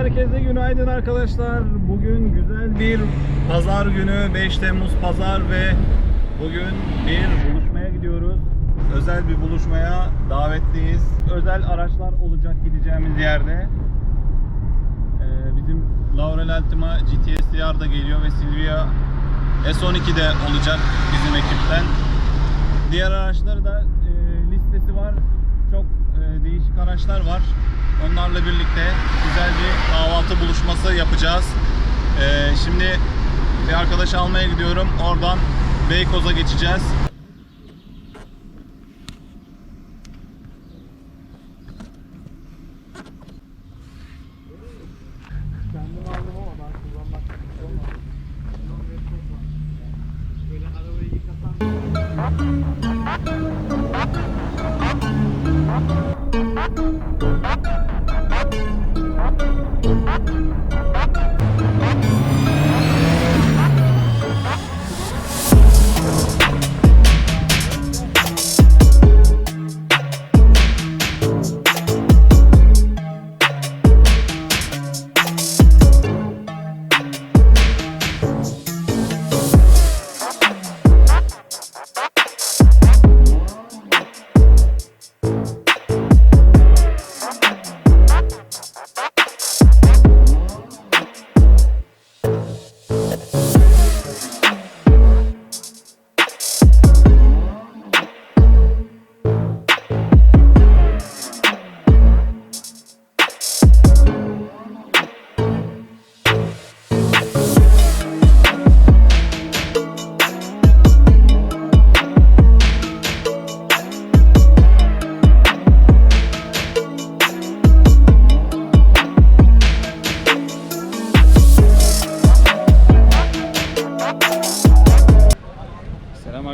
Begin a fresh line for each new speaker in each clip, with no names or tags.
Herkese günaydın arkadaşlar. Bugün güzel bir pazar günü. 5 Temmuz pazar ve bugün bir buluşmaya gidiyoruz. Özel bir buluşmaya davetliyiz. Özel araçlar olacak gideceğimiz yerde. Ee, bizim Laurel Altima GTS da geliyor ve Silvia S12 de olacak bizim ekipten. Diğer araçları da e, listesi var. Çok e, değişik araçlar var. Onlarla birlikte güzel bir kahvaltı buluşması yapacağız. E, şimdi bir arkadaş almaya gidiyorum. Oradan Beykoz'a geçeceğiz.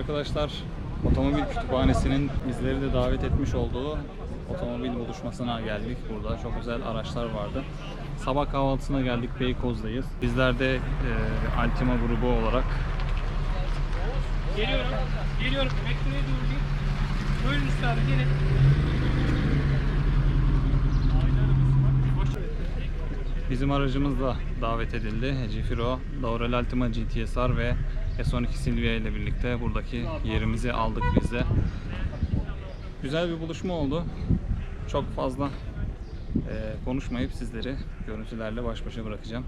Arkadaşlar. Otomobil Kütüphanesi'nin bizleri de davet etmiş olduğu otomobil buluşmasına geldik. Burada çok güzel araçlar vardı. Sabah kahvaltısına geldik. Beykoz'dayız. Bizler de e, Altima grubu olarak
Geliyorum. Geliyorum. Beklemeye durayım. Buyurun üstadım gelin.
Bizim aracımız da davet edildi. Cifiro, Laurel Altima GTSR ve S12 Silvia ile birlikte buradaki yerimizi aldık biz de. Güzel bir buluşma oldu. Çok fazla eee, konuşmayıp sizleri görüntülerle baş başa bırakacağım.